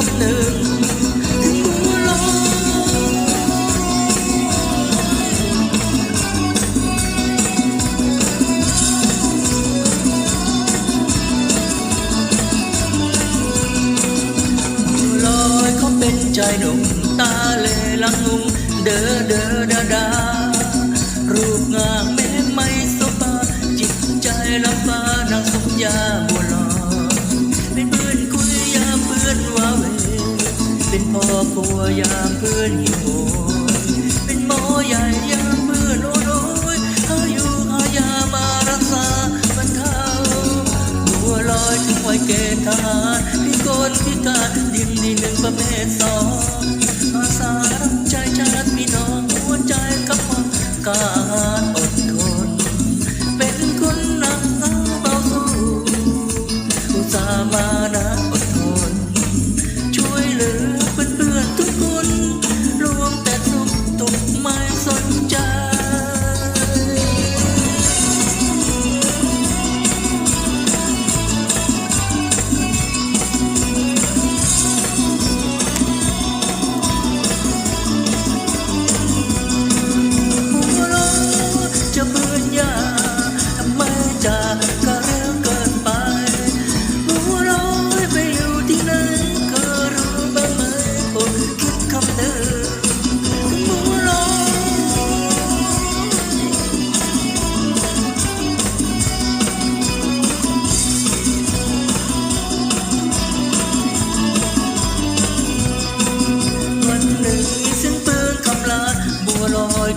คำหนึ่งถึหลอยเขาเป็นชายหนุ่มตาเลลังงุงเด้อเด้อดาดารูปงามแม้ไม่สบตาจิตใจลำบานางสมยาม ยามเพื่อนหิวโหยเป็นหมอใหญ่ยามเพื่นโอ้ยอาอยู่อายามารักษาบรรเทาบัวลอยถึงวัยเกณฑ์ทหารพิกลพิการดินดีหนึ่งประเภทสอง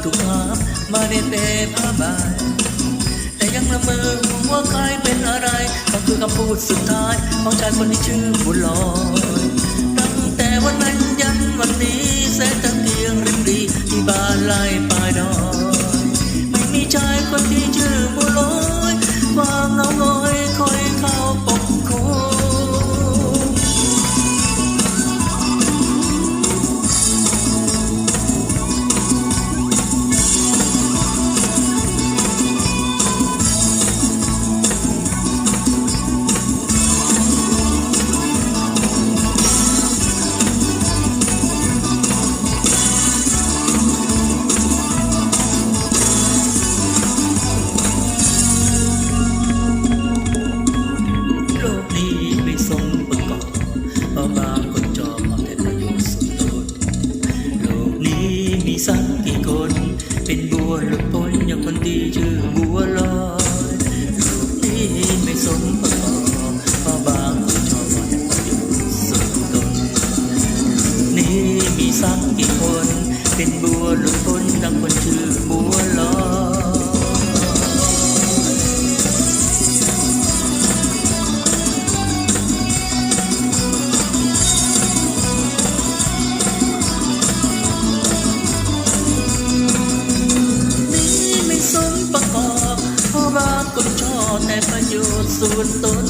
ทุกภาพมาในเตบผ้าใบแต่ยังละเมอว่าใครเป็นอะไรก็คือคำพูดสุดท้ายของชายคนที่ชื่อบุญลอย เป็นบัวหลุดพ้นดังคนชื่อบัวลอมประกอบเพราะรักคนชอบแต่ประโยชน์ส่วนตน